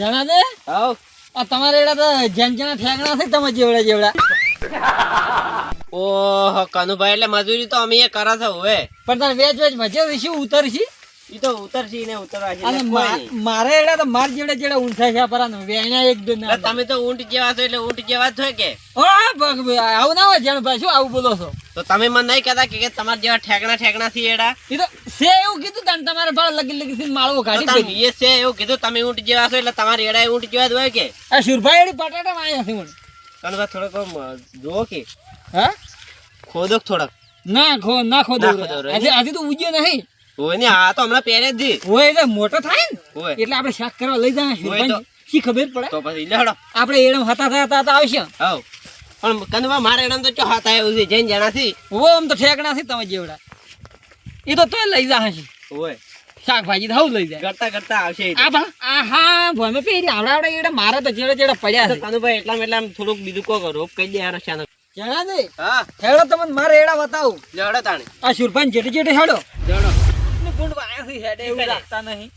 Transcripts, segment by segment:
જણા દે? હાવ આ તમારે એડા તો જેન જેના ઠેકણા છે તમે જેવડા જેવડા. ઓહ કનુભાઈ એટલે મજૂરી તો અમે એ કરે છે હવે. પણ તને વેચ વેચ મજે વિશે ઉતરશી? ઈ તો ઉતરશી ને ઉતરવા છે. અને. મારે એડા તો માર જેવડા જેવડા ઊંઠા છે પરા વેણ્યા એક દો તમે તો ઊંટ જેવા છો એટલે ઊંટ જેવા છો કે? ઓ આવું ના હોય જણ ભાઈ શું આવું બોલો છો? તો તમે મને નહીં કહેતા કે કે તમારા જેવા ઠેકણા ઠેકણા થી એડા? એ તો સે એવું કીધું તને તમારે ભાળ લગી લગી થી માળવો કાઢી તમે એ છે એવું કીધું તમે ઊંટ જેવા છો એટલે તમારી એડા ઊંટ જેવા જ હોય કે? આ સુરભાઈ એડી પટાટા છે મને. થોડોક જો જુઓ કે? હા? ખોદો થોડોક. ના ખો ના ખોદો. આજે આજે તો ઉજ્યો નહીં. હોય ને આ તો હમણાં પહેરે જ દી. એટલે મોટો થાય ને. હોય એટલે આપણે શાક કરવા લઈ જાય શી ખબર પડે? તો પછી લેહડો આપણે એડમ હતા હતા હતા હતા આવશે. હાવ. પણ કનુભાઈ મારા તો ચો હાથ આવ્યો છે જઈને જણાથી ઓ આમ તો ઠેકણા તમે જેવડા. એ તો તોય લઈ જા હશે હોય શાકભાજી તો હવ લઈ જાય. કરતા કરતા આવશે આ ભા આ હા ભમે પેરી આવડા આવડા એડા મારે તો જેડા જેડા પડ્યા છે. એટલા આમ થોડુંક બીજું કો કરો કહી દે યાર શાનો. જણા દે હા. હેડો તમને મારે એડા બતાવું. તાણે. આ સુરપાન જેટી જેટી હેડો. લેહડો ને ગુંડ વાયાથી હેડે એવું રાખતા નહીં.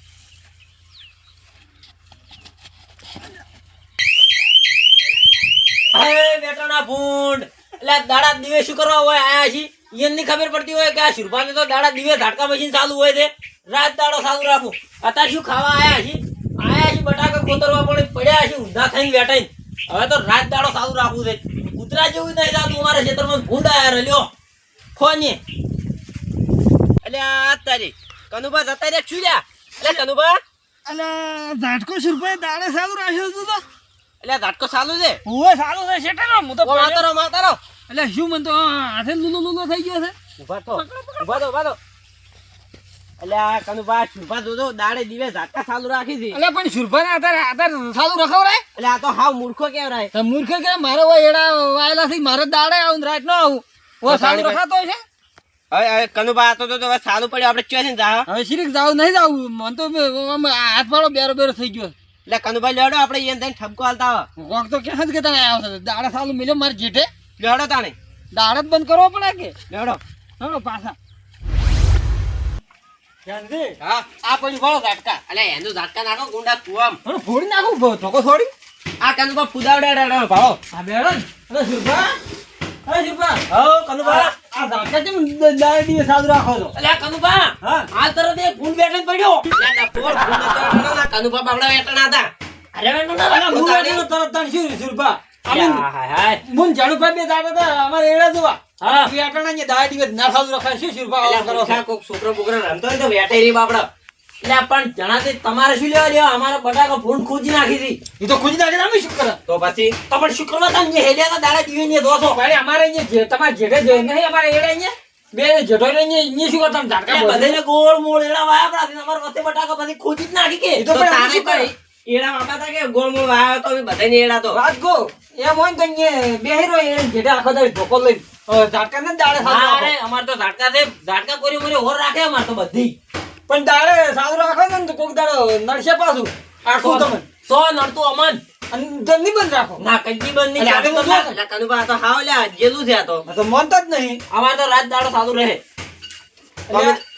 અરે બેટાના ભૂંડ. એટલે દાડા દિવે શું કરવા હોય? આયા છી એની ખબર પડતી હોય કે આ શુરભાને તો દાડા દિવે ધાડકા મશીન ચાલુ હોય છે. રાત દાડો ચાલુ રાખું. અત્યારે શું ખાવા આયા છી આયા છી બટાકા કોતરવા પડે પડ્યા છે ઊંધા થઈને બેઠાઈને હવે તો રાત દાડો ચાલુ રાખવું છે. કૂતરા જેવું નહીં થતું અમારા ક્ષેત્રમાં. ભૂંડ આયા રહ્યો ખોને એટલે આ તારી કનુભા જતા રહ્યા છું લ્યા? કનુભા. અલે ઝાટકો સુરપાઈ દાડે સારું રાખ્યો તું તો. એટલે ઝાટકો સારું છે? ઓય સારું છે શેઠાનો હું તો માતારો માતારો એટલે શું મન તો હાથે લુલો લુલો થઈ ગયો છે. ઊભા તો ઊભા તો ઊભા તો. આ કનુભા ઊભા તો દાડે દિવે ઝાટકા ચાલુ રાખી છે. એટલે પણ સુરભાઈ આધાર આધાર સારું રખાવ રે એટલે આ તો હાવ મૂર્ખો કેવ રાય? મૂર્ખો કે મારે એડા વાયેલા થી મારે દાડે આવું ને રાત નો આવું. ઓ સારું રખાતો છે? હવે કનુભા આ તો હવે ચાલુ પડ્યું. આપણે ચોય ને જા હવે શીરીક જાવ નહીં જાવ. મન તો આમ હાથ બેરો બેરો થઈ ગયો. એટલે કનુભાઈ લેડો આપણે એને થઈને ઠપકો હાલતા આવે કોક તો ક્યાં જ કે તને આવ્યો છે. દાડે સાલું મિલ્યો મારે જેઠે. લેડો તાણે. દાડે જ બંધ કરવો પડે કે? લેડો પાછા. હા. આ પછી વાળો ઝાટકા. એટલે એનું ઝાટકા નાખો ગુંડા કુવામ. ફોડી નાખું ધોકો છોડી. આ કનુભા ફુદાવડા રેડો આ બેડો અરે સુરભા. વેટણા શું અમારે એડા જોવા ને દાડે દિવસ ના સાદું રખાય શું કરો છોકરો રમતો હોય તો વેટે રી બાબડા એટલે પણ જણાતી તમારે શું લેવા દેવા અમારે બટાકા ભૂંડ ખૂજી નાખી હતી. એ તો ખુદ નાખી તમે શું કરો તો પછી? તો પણ શું કરવા તમે હેલ્યા દાડા જીવી ને દોસો. ભાઈ અમારે અહીંયા જે તમારે જેડે જોઈએ નહીં અમારે એડે અહીંયા? બે જટો રે અહીંયા શું કરતા ઝાટકા? બધાને ગોળ મોળ એડા વાયા પડા અમારા વચ્ચે બટાકા પછી ખોજી જ નાખી કે? તો તારે? કઈ એડા વાપા તા કે ગોળ મોળ વાયા તો અમે બધાને એડા તો. વાત ગો. એમ હોય તો અહીંયા બેહી એ જેડે આખો દાડે ધોકો લઈને. ઝાટકા ને દાડે અમાર તો ઝાટકા છે ઝાટકા કોરી મોરી હોર રાખે અમાર તો બધી. પણ દાડે સાદું રાખો ને તો કોક દાડો નડશે પાછું. આખું તમે સો નડતું અમન. જલ્દી બંધ રાખો. ના કદી બંધ નહીં ચાલુ આ તો તો એટલે કનુભા તો હાવ લ્યા જેલું છે આ તો. તો માનતા જ નહીં. અમાર તો રાત દાડો સાદું રહે.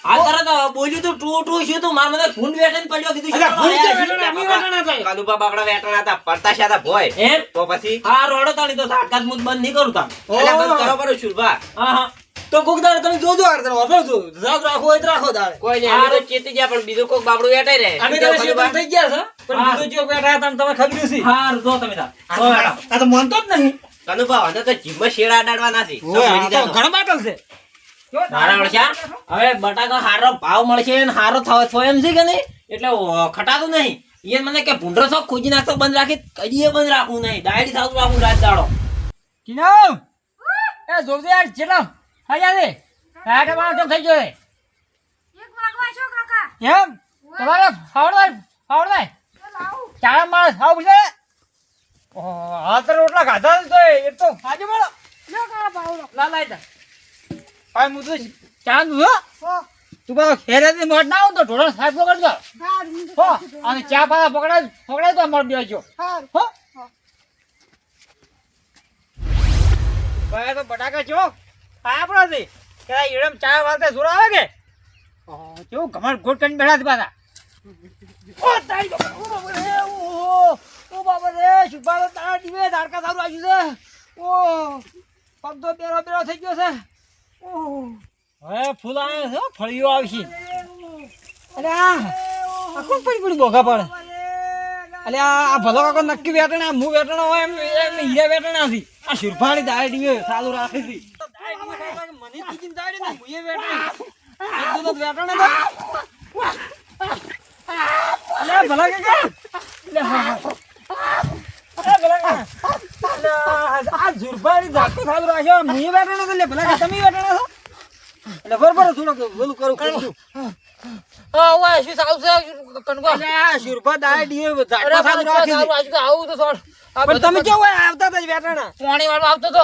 આ તરત બોલ્યું તું ટુ ટુ શું તું? માર મને ભૂંડ વેઠીને પડ્યો કીધું શું ભૂંડ કરવા ક્યાં આયા વેઠાણા? અમે છીએ? હતા. કનુભા બાબડા વેટણા હતા પડતા શાતા ભોય. એમ? તો પછી? હા રોડો તાણી તો ઝાટકા જ બંધ નહીં કરું તાણ. એટલે બંધ કરો બરો શુરભા. હા હા. તો કોક દાડે તમે જોજો આર તને વાપરો છો. જાગ રાખો એ રાખો દાડે. કોઈ નહીં આરે ચેતી ગયા પણ બીજો કોક બાબડું વેટાઈ રહે. અમે શું તો કેવું શેતાન થઈ ગયા છે પણ બીજો જો બેઠા હતા તમે ખબર છે. હાર જો તમે આ તો- મન તો જ નહીં. કનુભા હવે તો જીભમાં શેડા અડાડવાના નથી. ઘણા બાટલ છે. મારા ઓળખ્યા હવે બટાકા હારો ભાવ મળશે ને હારો થવો થવો એમ છે કે નહીં? એટલે ખટાતું નહીં. એ મને કે ભૂંડરો છો ખોજી નાખતો બંધ રાખી કદીએ બંધ રાખવું નહીં. ડાયરી થાતું રાખવું રાત દાડો. કિનામ એ જોજે યાર ચેલા દે આટે બાટો થઈ ગયો. એક વાગવા છો કાકા? એમ? તમારે ફાવડાય ફાવડાય ચાર માણસ આવ. છે? હા તો રોટલા ખાધા તો એ. તો આજે મળો લો કાકા પાવડો. લા લાઈ તા ભાઈ હું તો ચા દઉં હો. તું પાછો ખેરેથી મોટ ના આવું તો સાહેબ કરજો હાર હો અને ચા પાલા પકડાય પકડાય તો દેજો હાર. હો. ભાઈ તો બટાકા જો આપણા થી કે એડમ ચા વાતે જોર આવે કે? કેવું? કમર ગોટ કરીને બેઠા છે પાછા. ઓ તારી ઓ બાબા રે, ઓ, ઓ બાબા રે, શુભાનો તારા દીવે ધારકા સારું આવ્યું છે. ઓ, પગ તો બેરો બેરો થઈ ગયો છે. ઓ, હવે ફૂલ આવે છે, ફળીઓ આવશે. અરે આ, કોણ પડી પડી બોગા પડે? અલે આ ભલો કાકો નક્કી વેટણા હું વેટણો હોય એમ એમ હીરા વેટણા હતી આ શુરફાની દાળ દીવે ચાલુ રાખી હતી મને કીધી દાળ ને મુએ વેટણા એક તો વેટણા તો અલે ભલા કાકા અલે હા હા અલે ભલા કાકા અલે આ- આ શુરફાની દાળ રાખ્યો મુએ વેટણા તો લે ભલા તમે વેટણા છો એટલે બરોબર થોડોક બોલું કરું કરું હા ઓય શું સાવ છે અલે આ. આજુ તો આવું તો થોડ પણ તમે કેવું આવતા હતા બેઠાણા પાણી વાળો આવતો તો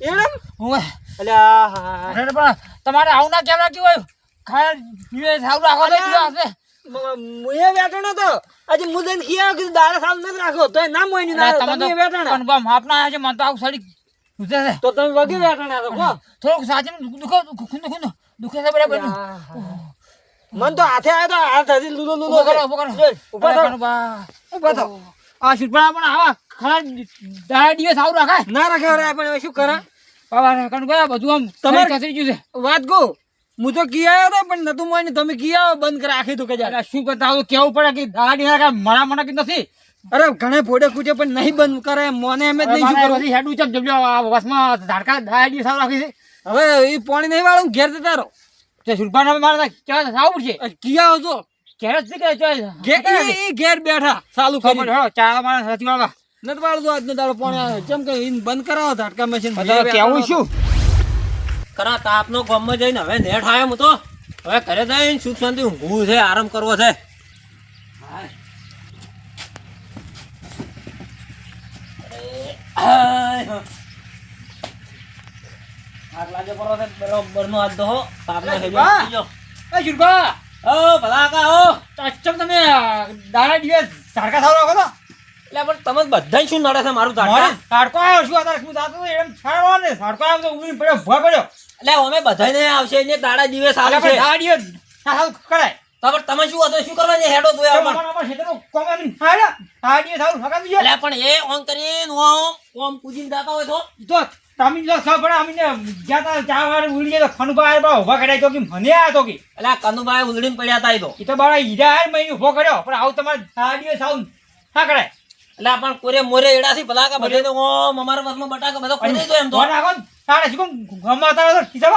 એમ હા પણ તમારે આવું ના કેમેરા કેવું ખાય સારું રાખો તો અલ્યા. મુએ વેટણો તો આજે મુદન ખિયા કીધું દાડા સાલ નથી રાખો. તો ના મોયની ના તમે વેટણા કનકો માપના આવ્યા છે મને તો આવું સડી ગુજે છે. તો તમે વગી વેટણા તો કો થોડુંક સાચી દુખો ખુંદો ખુંદો દુખે છે બરાબર મન તો હાથે આવ્યો તો હાથ હજી લૂલો લૂલો કરો ઊભો જોઈ, ઊભા થાઓ. આ શીતળા પણ આવા ખરા દાડા દિવસ આવું રાખાય. ના રાખે પણ શું કરા? બાબા ને કનકા બધું આમ તમારે- કસરી ગયું છે. વાત કહું? હું તો કી આવ્યો તો પણ નતું મોય તમે કી બંધ કરી તું કે જા. શું કરતા આવું કેવું પડે કે દાડા કાંઈ મણા મના કે નથી? અરે ઘણે ફોડે કૂટે પણ નહીં બંધ કરે. મોને એમ જ નહીં શું મારે હેડું ચમ જમજો આ વસમાં ધાડકા દાડી દિવસ રાખી છે. હવે એ પાણી નહીં વાળું ઘેર જતા રહો. તે સુરપાન મારે ક્યાં આવું પડશે કિયા છો. ઘેર જ કે ઘેર બેઠા સાલું ખબર કરી. માણસ મારે વાળવા. નથી વાળું તો આજનો દાડો પણ ચમ કે ઇન બંધ કરાવો ધાટકા મશીન બધા કેવું શું? કરા તાપનો ગામમાં જઈને હવે નેઠ આવ્યો હું તો. હવે ઘરે જઈને સુખ શાંતિ ઊંઘવું છે આરામ કરવો છે. આગ લાગે પડો છે બરોબરનો આજ તો દો તાપનો હેજો. એ ઓ ભલા કા હો. ચમ તમે દાડા દિવસ ઝાડકા સારું રાખો તો એટલે પણ તમે બધા શું નડે છે મારું મારે તાડકો આવ્યો શું અત્યારે શું થતું એમ છાળવા ને તાડકો આવ્યો તો ઊંઘી પડ્યો ભૂવા પડ્યો. એટલે અમે બધા ને આવશે ને દાડા દિવસ આવે છે પણ દાડા સારું કરાય તો તમે શું હતો? શું કરવા હેડો તો છે. એટલે પણ એ ઓન કરીને ઓમ ઓમ પૂજીને દાતા હોય તો. જો તમે જો ખબર અમીને ગયા તા ચા વાળા ઉડી તો ખંડુભા બા ઊભા કર્યા તો કે મને આ તો કે. એટલે કનુભાઈ ઉલડીને પડ્યા તા તો. એ તો બાળા હીરા આયા મહિને ઊભો કર્યો પણ આવું તમારે દિવસ આવું ના કરાય. એટલે આપણ પણ કોરે મોરે એડાથી ભલા કે બધે તો ઓમ અમારા વસમાં બટાકા બધો કરી દો એમ તો રાખો ને, તારે શું કેમ ગમાતા તો છો?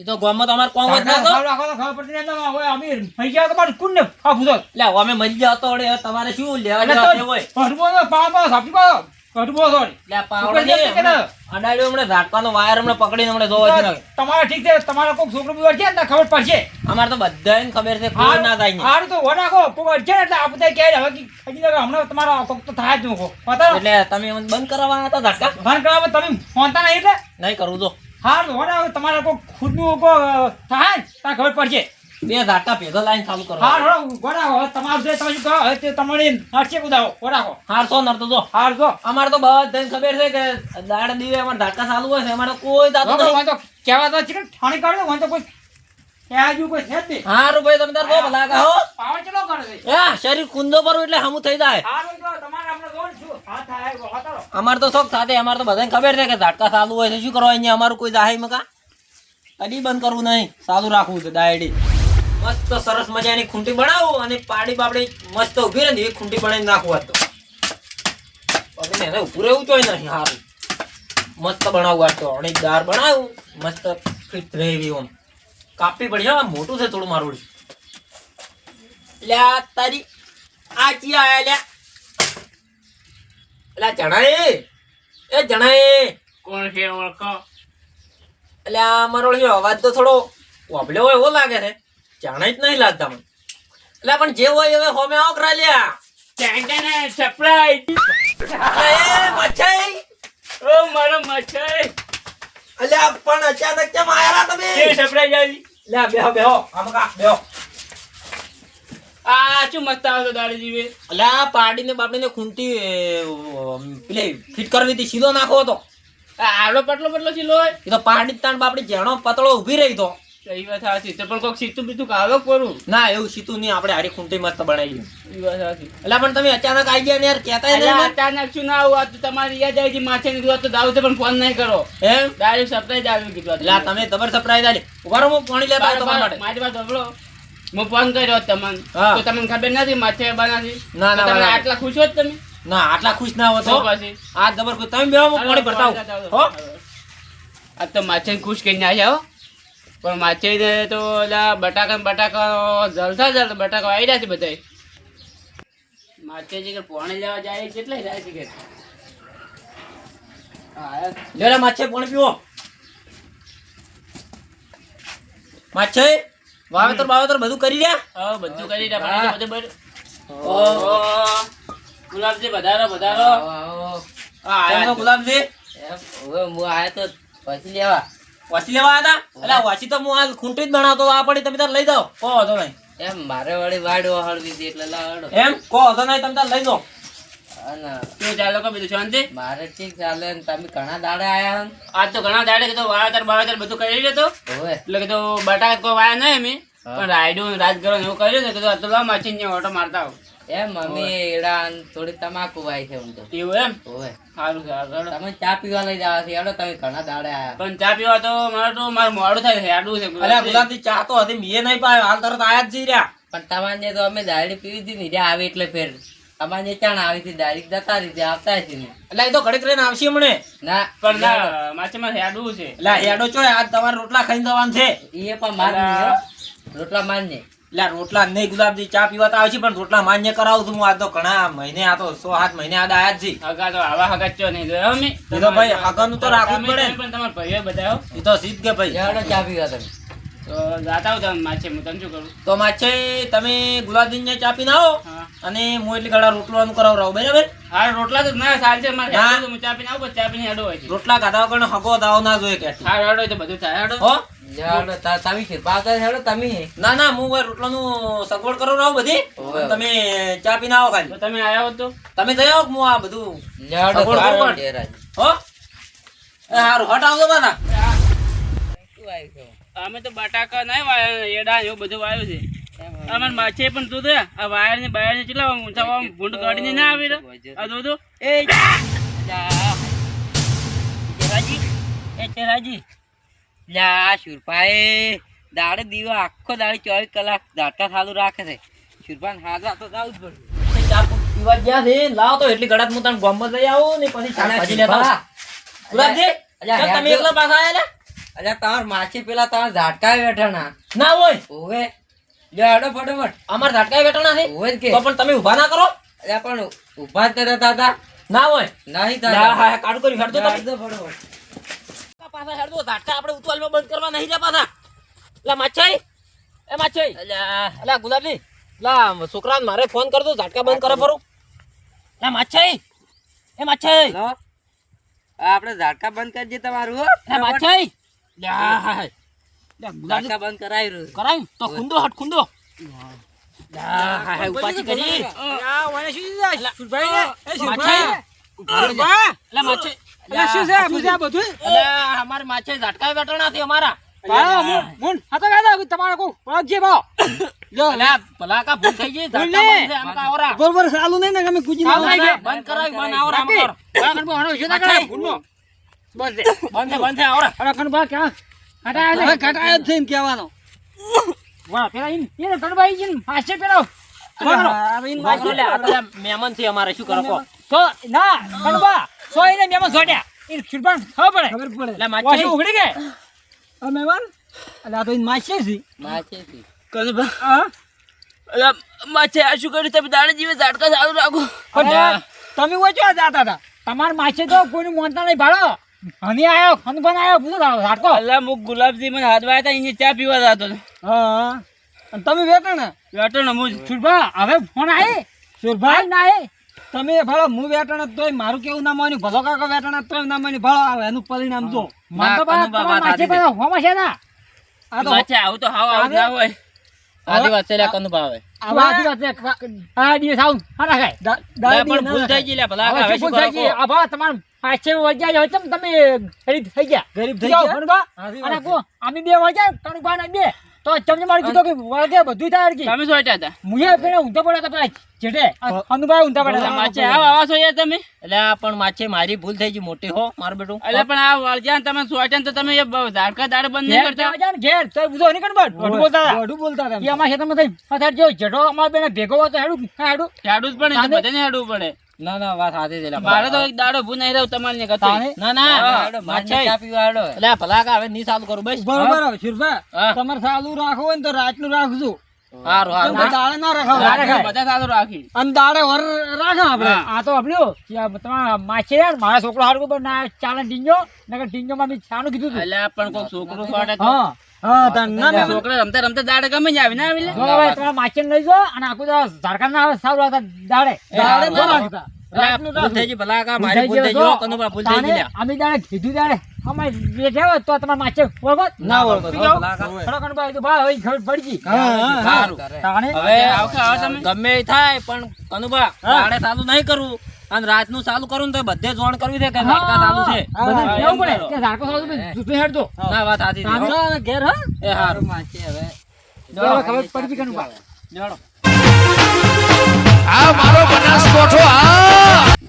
એ તો ગામમાં તો અમારે કોમ જ ના તો રાખો તો ખબર પડતી નહીં એમ તો હવે અમે મરી ગયા તો કુન ને ફાફું તો? એટલે અમે મરી ગયા તો તમારે શું લેવા છે હોય કઢબો તો પાવ સાપી પાવ. કઢબો તો વળી. પાવડો ઉપર જેમ કે ના. અડાડ્યો હમણાં ઝાટકાનો વાયર હમણાં પકડીને હમણાં જોવા છે. તમારે ઠીક છે તમારે કોઈ છોકરો બીમાર છે ને ખબર પડશે અમારે તો બધાને ખબર છે કોઈ ના થાય. હારું તો અડચણ એટલે આ બધા કહે હવે હજી તો હમણાં તમારો કોક તો થાય જ પતાવો એટલે તમે બંધ કરાવવાના હતા ઝાટકા ભાન કરવામાં તમે ફોનતા નહીં એટલે નહીં કરવું જો હારું વડા તમારે કોઈ ખુદનું કોઈ થાય ત્યાં ખબર પડશે બે ઝાટકા ભેગો લાઈન ચાલુ કરો. હાર વડાકો હવે તમારું જે તમે કહો? હવે તે તમારે હરશે કુદાવો વડાકો હારસો નરતો જો. હાર જો અમારે તો બધાને ખબર છે કે દાડ દીવે અમાર ધાટકા ચાલુ હોય છે અમારે કોઈ દાતો નહીં. વાંધો કેવા તો ચીકણ ઠાણી કાઢો વાંધો કોઈ ત્યાં કોઈ છે જ નહીં. હારું તમે તાર બહુ ભલા કા પાવર ચલો કરે છે? યા શરીર કુંદો પર એટલે હમું થઈ જાય. તમારે છું થાય વાતારો તો શોખ સાથે અમારે તો બધાને ખબર છે કે ઝાટકા ચાલુ હોય છે શું કરવા અહીંયા અમારું કોઈ દાહી મકા કદી બંધ કરવું નહીં ચાલુ રાખવું છે ડાયડી. મસ્ત સરસ મજાની ખૂંટી બનાવો અને પાડી બાપડી મસ્ત ઊભી રહે એવી ખૂંટી બનાવી નાખવું આજ તો. પછી એને ઊભું રહેવું જોઈએ નહીં સારું મસ્ત બનાવવું આજ અને દાર દાળ બનાવું મસ્ત ફિટ રહે એવી આમ કાપી પડી હા મોટું છે થોડું મારું લ્યા તારી આ ચી આયા લ્યા. એલા જણાય. એ જણાય. કોણ છે ઓળખો? એટલે આ મારો અવાજ તો થોડો વાભલ્યો હોય એવો લાગે છે. જાણે જ નહીં લાગતા મને. એટલે પણ જે હોય હવે હોમે આવો કરા લ્યા એ ઓ મારો મચ્છર અલ્યા પણ અચાનક કેમ આયા તમે? કે સરપ્રાઈઝ આવી? લ્યા બેહો બેહો. આમ કા બેહો. આ શું મસ્ત આવતો દાડી જીવે? અલ્યા પાડીને બાપડીને ખૂંટી એ, પેલી ફિટ કરવી હતી સીધો નાખો હતો. આવડો પટલો પટલો સીલો હોય? એ તો પાડી તાણ બાપડી જેણો પતળો ઊભી રહી તો. એ વાત સાચી. તો પણ કોક સીતું બીતું કાલો કરું. ના એવું સીતું નહીં. આપણે હારી ખૂંટી મસ્ત બનાવી એ વાત સાચી. એટલે પણ તમે અચાનક આવી ગયા ને યાર કહેતા નહીં અચાનક શું ના આવું તો તમારી યાદ આવી ગઈ માથે ની તો દાવ તો પણ ફોન નહીં કરો. એમ? ડાયરેક્ટ સરપ્રાઈઝ આવી કીધું એટલે તમે જબર સરપ્રાઈઝ આલી. ઊભા હું પાણી લેતા તમારા માટે. મારી વાત સાંભળો. હું ફોન કર્યો તમને. તો તમને ખબર નથી માથે બનાવી ના, ના, તમે આટલા ખુશ હો તમે? ના આટલા ખુશ ના હો તો. પછી? આ જબર તમે બેહો હું પાણી ભરતા હો. આ તો માછે ખુશ કરીને આવ્યા હો. પણ માછી તો ઓલા બટાકા બટાકા જલતા જલતા બટાકા આવી રહ્યા છે બધા માછે જે કે પોણી લેવા જાય કેટલા જાય છે કે? હા, માછે પાણી પીવો. માછે વાવેતર બાવેતર બધું કરી રહ્યા? હા બધું કરી રહ્યા બધું બધું ગુલાબજી વધારો વધારો. હા કેમ છો. આયા ગુલાબજી પછી લેવા. વાસી લેવા હતા એટલે વાસી તો હું આ ખૂંટી જ બનાવતો આ પડી તમે તાર લઈ જાઓ. કો હતો નહીં. એમ મારે વળી વાડ વહાળવી હતી એટલે લાડો એમ? કો હતો નહીં તમે તાર લઈ જાઓ. શું ચાલો કે બધું શાંતિ? મારે ઠીક ચાલે ને તમે ઘણા દાડે આયા આજ તો ઘણા દાડે કીધું વાવેતર બાવેતર બધું કરી લેતો એટલે કીધું બટાકા કોઈ વાયા નહીં અમે. પણ રાયડું રાજગરો એવું કર્યું ને કીધું આ તો લાવ માછી ઓટો મારતા આવો. એમ મમ્મી એડા થોડી તમાકુ વાય છે હું તો. એવું એમ? ઓય. સારું સારું તમે ચા પીવા લઈ જાવ છે એડો તમે ઘણા દાડે આયા. પણ ચા પીવા તો મારે તો મારે મોડું થાય છે આડું છે અરે ગુલાબજી. ચા તો હતી મેં નહીં પાયો હાલ તરત આયા જ જઈ રહ્યા. પણ તમારે તો અમે દાડી પીવી હતી ને જે આવે એટલે ફેર. અમારે ચાણ આવી હતી ડાયરેક્ટ જતા રીતે આવતા છે ને. એટલે એ તો ઘડીક રહીને આવશે હમણે. ના. પણ ના માછીમાં હેડું છે. એટલે હેડો છો આજ તમારે રોટલા ખાઈને જવાનું છે. એ પણ માર રોટલા માર નહીં એટલે રોટલા નહીં ગુલાબજી ચા પીવા આવે છે પણ રોટલા માન્ય કરાવું છું હું આ તો ઘણા મહિને આ તો સો સાત મહિને આ આયા જ છી. હગા તો આવા હગા ચો નહીં જોયો અમે એ તો ભાઈ હગાનું તો રાખવું જ પડે પણ તમારા ભાઈઓ બધા એ તો સીધ કે ભાઈ. એડો ચા પીવા તમે. તો જાતા આવો તમે માછે હું તને શું કરું? તો માછે તમે ગુલાબજી ચા પીને આવો. હા. અને હું એટલી ઘડા રોટલાનું કરાવરાવું બરાબર? હા રોટલા તો ના સાલ છે મારે ના. તો ચા પીને આવું ચા પીને હેડો હોય રોટલા ખાધા વગર હગો દાવ ના જોઈએ કે હા હેડો તો બધું થાય હેડો. હો? તમે હેડો તમે. ના ના હું રોટલાનું સગવડ કરાવરાવું બધી. તમે ચા પીને આવો તો ખાલી તમે આયા હો તો? તમે જઈ આવો હું આ બધું કરો. હો? સારું હારું હટ આવજો આવ્યું છે? અમે તો બટાકા નહીં એડા એવું બધું વાયું છે. અમારે માછે પણ દૂધ આ વાયર ને બાયર ને કેટલા ઊંચા ભૂંડ કાઢીને ના આવી રહ્યો આ તો એ રાજી. એ ચેરાજી લા શુરપાએ દાડે દીવો આખો દાડે ચોવીસ કલાક દાટા ચાલુ રાખે છે. શુરપાન હાજરા તો જાવું જ પડે. ચા પીવા ગયા છે લાવો તો એટલી ઘડા હું તને ગામમાં લઈ આવું ને પછી લેતા. ગુલાબજી તમે એકલા પાછા આવ્યા લે? અલ્યા તમાર માછી પેલા તમાર ઝાટકા બેઠાના ના. હોય. ઓવે લ્યો હેડો ફટાફટ અમાર ઝાટકા બેઠા નથી હોય કે. તો પણ તમે ઊભા ના કરો. એ પણ ઊભા જ કરતા હતા ના હોય. નહીં લા, થતા હા, કાઢું કરી હેડજો તમે. ફટાફટ પાછા હેડજો, ઝાટકા આપણે ઉતવાલમાં બંધ કરવા નહીં જા પાછા. લા, માછાઈ, એ માછાઈ. અલ્યા. અલા, ગુલાબી લા, છોકરાને મારે ફોન કરતો ધાટકા બંધ કરે ફરું. લા માછાઈ. એ માછાઈ. આપણે ઝાટકા બંધ કરી દે તમારું માછાઈ. લા, ઝાટકા બંધ કરાવી રહ્યું. કરાયું? તો ખુંદો હટ ખુંદો. લા, હા, હા, ઉપાચી કરી. અમારે માછાઈ ઝાટકા બેઠા નથી અમારા. અલા, ભલા કા ભૂલ થઈ ગઈ ઝાટકા બંધ છે, આમ કા આવરા. બરોબર ચાલુ નહીં ને અમે ના, બંધ કરાવી, બંધ આવરા, આમ બંધ છે, બંધ મહેમાન અમારે શું કરો? ખબર પડે. આ મહેમાન? એટલે આ તો છે. માછે આ શું કર્યું? તમે દાડે જીવે ઝાટકા ચાલુ રાખો. તમે ઓછો જાતા હતા. તમારા માસે તો કોઈનું મોનતા નહીં ભાડો હની આયો? હનબન આયો? પૂછો ઝાટકો અલ્લા મુક ગુલાબજી મને હાથ વાયા હતા ઇની ચા પીવા જાતો હા. અને તમે વેટણ વેટણ મુ સુરભા હવે ફોન આવે સુરભા? ના આવે તમે ભલો હું વેટણ તોય મારું કેવું ના માન્યું ભલો કાકા વેટણ તોય ના માન્યું ભલો આવે એનું પરિણામ જો. મને તો બા- બાબા છે. પેલા હોમાં છે ના. આ તો માછે આવું તો હાવ આવ ના હોય. આદી વાત છે લે, કનુ ભાવે. આ વાત છે. આ દિવસ આવું હા ના ખાય. દા- પણ ભૂલ થઈ ગઈ લે, ભલા હવે શું કરો થઈ ગઈ? આ ભા તમારું પાછે વજા હોય તેમ તમે ગરીબ થઈ ગયા. ગરીબ થઈ ગયા? ભણવા. અને કો અમે બે વજા કણુભા ને બે. તો ચમને મારી કીધું કે વાગે બધું થાય હરખી. તમે શું હતા? મુએ પેલા ઊંધા પડ્યા હતા આ હનુભાઈ ઊંધા પડ્યા હતા. માચે આવો આવા છો યાર તમે? એટલે આ પણ માચે મારી ભૂલ થઈ ગઈ મોટી હો મારું બેટું. એટલે પણ આ વળજાન તમે સોટ્યા ને તો તમે એ ધાડકા દાડે બંધ નહીં કરતા? જવા ઘેર તો બધું નહીં કણ બટ દોઢું બોલતા હતા. દોઢું બોલતા હતા ઈ અમારા ખેતરમાં થઈ પથાર જો જેઠો અમારા બેને ભેગો હતો તો હેડું હેડું. હેડું જ પડે બધાને હેડું પડે. ના ના વાત સાચી છે મારે તો એક દાડો ભૂ નહીં રહ્યો તમારે ને કતો? ના ના. માછે એટલે આ એટલે કા હવે ની ચાલુ કરું બસ. બરોબર શિરભા તમારે ચાલુ રાખવું હોય ને તો રાતનું રાખજો. હારું હારું. દાડે ના રાખો બધા રખાય. રાખી. અને દાડે વર રાખે આપણે. આ તો આપણું તમારા માછે યાર મારા છોકરો હારું પણ ના ચાલે ઢીંગો. નકર ઢીંગોમાં મેં છાનું કીધું એટલે પણ કોઈ છોકરો હા. હા તાન છોકરા રમતા રમતા દાડે ગમે જ આવી ના આવી લે? હવે તમારા લઈ અને આખું તો ઝારખંડ ના આવે સારું દાડે? ગમે થાય પણ કનુભા સારું ચાલુ નહીં કરવું અને રાતનું ચાલુ કરું ને તો બધે જોણ કરવી છે કે ઝાડકા ચાલુ છે? એમ પડે? કે ઝાડકો ચાલુ છે જૂઠું હેડજો. ના વાત સાચી છે. ઘેર હા? એ હારું જો હવે ખબર પડી ગઈ પાડે જોડો. આ મારો બનાસકોઠો આ